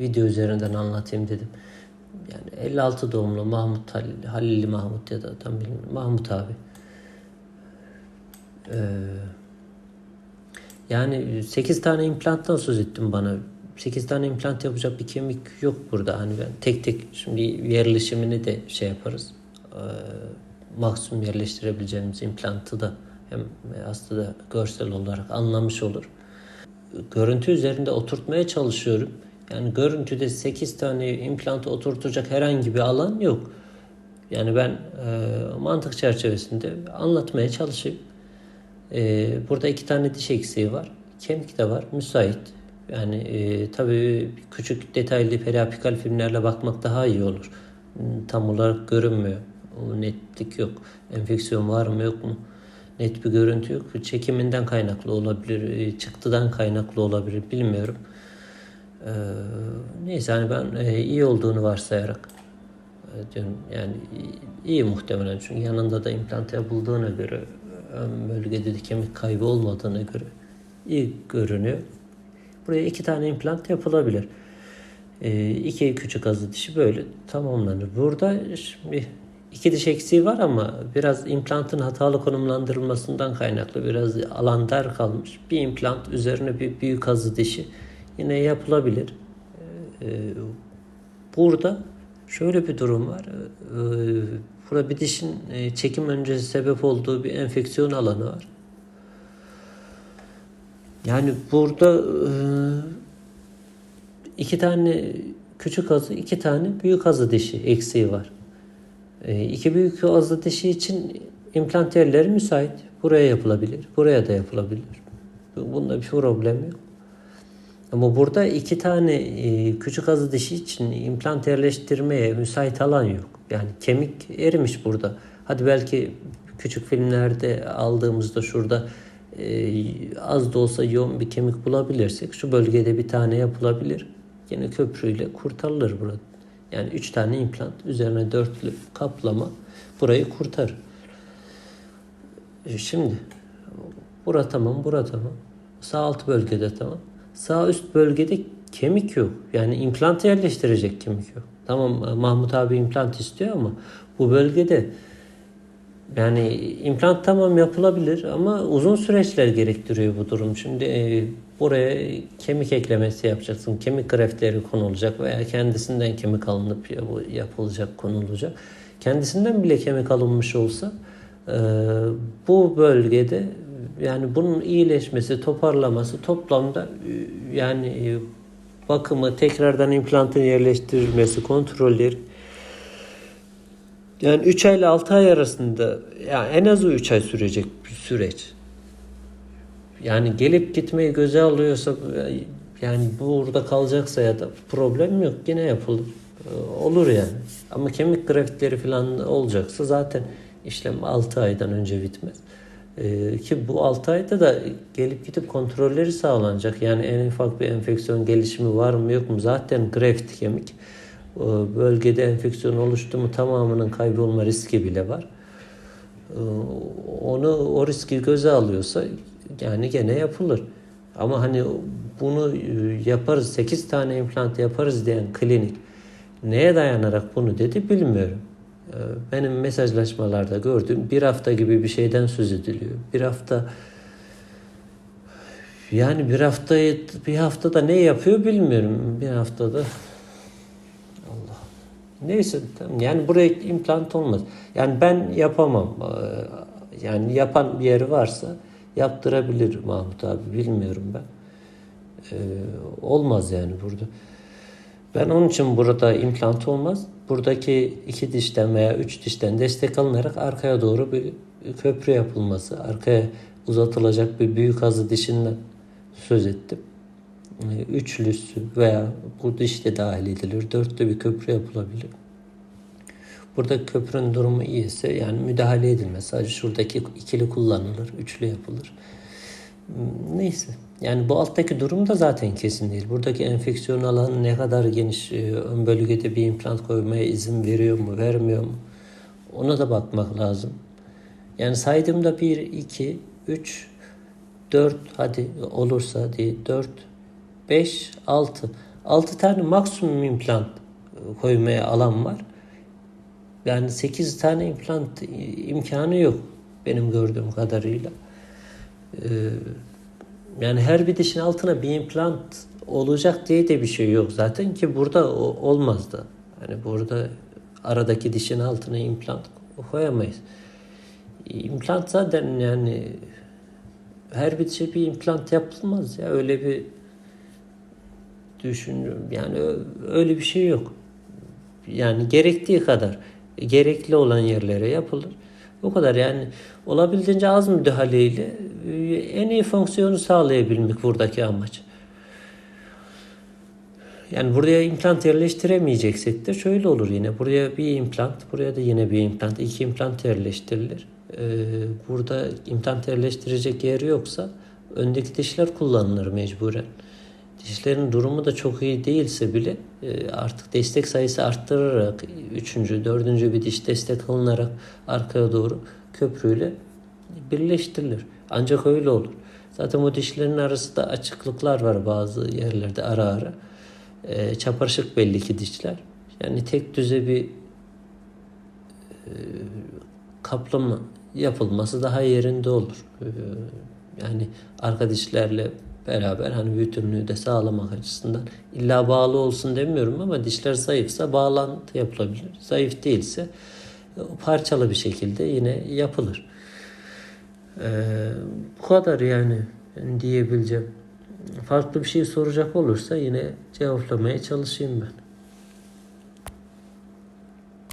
video üzerinden anlatayım dedim. Yani 56 doğumlu Mahmut Halil, Halilli Mahmut ya da tam bilmiyorum. Mahmut abi. Ee, yani 8 tane implanttan söz ettim bana. 8 tane implant yapacak bir kemik yok burada. Hani ben tek tek şimdi yerleşimini de şey yaparız. Ee, maksimum yerleştirebileceğimiz implantı da hem hastada görsel olarak anlamış olur. Görüntü üzerinde oturtmaya çalışıyorum. Yani görüntüde 8 tane implantı oturtacak herhangi bir alan yok. Yani ben e, mantık çerçevesinde anlatmaya çalışayım. E, burada iki tane diş eksiği var. Kemik de var. Müsait. Yani e, tabii küçük detaylı periapikal filmlerle bakmak daha iyi olur. Tam olarak görünmüyor. Netlik yok. Enfeksiyon var mı yok mu? Net bir görüntü yok. Çekiminden kaynaklı olabilir. e, Çıktıdan kaynaklı olabilir. Bilmiyorum. Ee, neyse hani ben e, iyi olduğunu varsayarak e, diyorum yani iyi, muhtemelen çünkü yanında da implant yapıldığına göre ön bölgede de kemik kaybı olmadığına göre iyi görünüyor. Buraya iki tane implant yapılabilir. Ee, iki küçük azı dişi böyle tamamlanır. Burada şimdi iki diş eksiği var ama biraz implantın hatalı konumlandırılmasından kaynaklı biraz alan dar kalmış. Bir implant üzerine bir büyük azı dişi yine yapılabilir. Ee, burada şöyle bir durum var. Ee, burada bir dişin e, çekim öncesi sebep olduğu bir enfeksiyon alanı var. Yani burada e, iki tane küçük azı, iki tane büyük azı dişi eksiği var. E, iki büyük azı dişi için implant yerleri müsait. Buraya yapılabilir, buraya da yapılabilir. Bunda bir problem yok. Ama burada iki tane e, küçük azı dişi için implant yerleştirmeye müsait alan yok. Yani kemik erimiş burada. Hadi belki küçük filmlerde aldığımızda şurada e, az da olsa yoğun bir kemik bulabilirsek şu bölgede bir tane yapılabilir. Yine köprüyle kurtarılır burada. Yani üç tane implant üzerine dörtlü kaplama burayı kurtar. E, Şimdi bura tamam, bura tamam. Sağ alt bölgede tamam. Sağ üst bölgede kemik yok. Yani implant yerleştirecek kemik yok. Tamam Mahmut abi implant istiyor ama bu bölgede yani implant tamam yapılabilir ama uzun süreçler gerektiriyor bu durum. Şimdi e, buraya kemik eklemesi yapacaksın. Kemik graftleri konulacak veya kendisinden kemik alınıp yap- yapılacak, konulacak. Kendisinden bile kemik alınmış olsa e, bu bölgede yani bunun iyileşmesi, toparlaması toplamda e, yani e, bakımı, tekrardan implantın yerleştirilmesi, kontrolleri yani 3 ay ile 6 ay arasında yani en az 3 ay sürecek bir süreç. Yani gelip gitmeyi göze alıyorsa yani burada kalacaksa ya da problem yok yine yapılır. Ee, Olur yani. Ama kemik graftleri falan olacaksa zaten işlem 6 aydan önce bitmez. Ee, ki bu 6 ayda da gelip gidip kontrolleri sağlanacak. Yani en ufak bir enfeksiyon gelişimi var mı yok mu? Zaten graft kemik. O bölgede enfeksiyon oluştu mu tamamının kaybolma riski bile var. Ee, Onu o riski göze alıyorsa yani gene yapılır. Ama hani bunu e, yaparız 8 tane implant yaparız diyen klinik neye dayanarak bunu dedi bilmiyorum. Ee, Benim mesajlaşmalarda gördüğüm bir hafta gibi bir şeyden söz ediliyor. Bir hafta yani bir haftayı bir haftada ne yapıyor bilmiyorum. Bir haftada Allah. Neyse tamam. yani buraya implant olmaz. Yani ben yapamam. Ee, Yani yapan bir yeri varsa yaptırabilir Mahmut abi. Bilmiyorum ben. Ee, olmaz yani burada. Ben onun için burada implant olmaz. Buradaki iki dişten veya üç dişten destek alınarak arkaya doğru bir köprü yapılması, arkaya uzatılacak bir büyük azı dişinden söz ettim. Ee, Üçlüsü veya bu diş de dahil edilir. Dörtlü bir köprü yapılabilir. Burada köprünün durumu iyiyse yani müdahale edilmez. Sadece şuradaki ikili kullanılır, üçlü yapılır. Hmm, Neyse. Yani bu alttaki durum da zaten kesin değil. Buradaki enfeksiyon alanı ne kadar geniş, e, ön bölgede bir implant koymaya izin veriyor mu, vermiyor mu? Ona da bakmak lazım. Yani saydığımda 1, 2, 3, 4 hadi olursa hadi 4, 5, 6. 6 tane maksimum implant e, koymaya alan var. Yani 8 tane implant e, imkanı yok benim gördüğüm kadarıyla. Ee, yani her bir dişin altına bir implant olacak diye de bir şey yok zaten ki burada o, olmaz da. Hani burada aradaki dişin altına implant koyamayız. İmplant zaten yani her bir dişe bir implant yapılmaz ya öyle bir düşünüyorum yani öyle bir şey yok. Yani gerektiği kadar gerekli olan yerlere yapılır. O kadar yani olabildiğince az müdahaleyle en iyi fonksiyonu sağlayabilmek buradaki amaç. Yani buraya implant yerleştiremeyeceksek de şöyle olur yine. Buraya bir implant, buraya da yine bir implant. iki implant yerleştirilir. Ee, burada implant yerleştirecek yer yoksa öndeki dişler kullanılır mecburen. Dişlerin durumu da çok iyi değilse bile e, artık destek sayısı arttırarak üçüncü, dördüncü bir diş destek alınarak arkaya doğru köprüyle birleştirilir. Ancak öyle olur. Zaten o dişlerin arasında açıklıklar var bazı yerlerde ara ara. E, çaparışık belli ki dişler. Yani tek düze bir e, kaplama yapılması daha yerinde olur. E, yani arka beraber hani bütünlüğü de sağlamak açısından illa bağlı olsun demiyorum ama dişler zayıfsa bağlantı yapılabilir. Zayıf değilse e, parçalı bir şekilde yine yapılır. Ee, bu kadar yani, yani diyebileceğim. Farklı bir şey soracak olursa yine cevaplamaya çalışayım ben.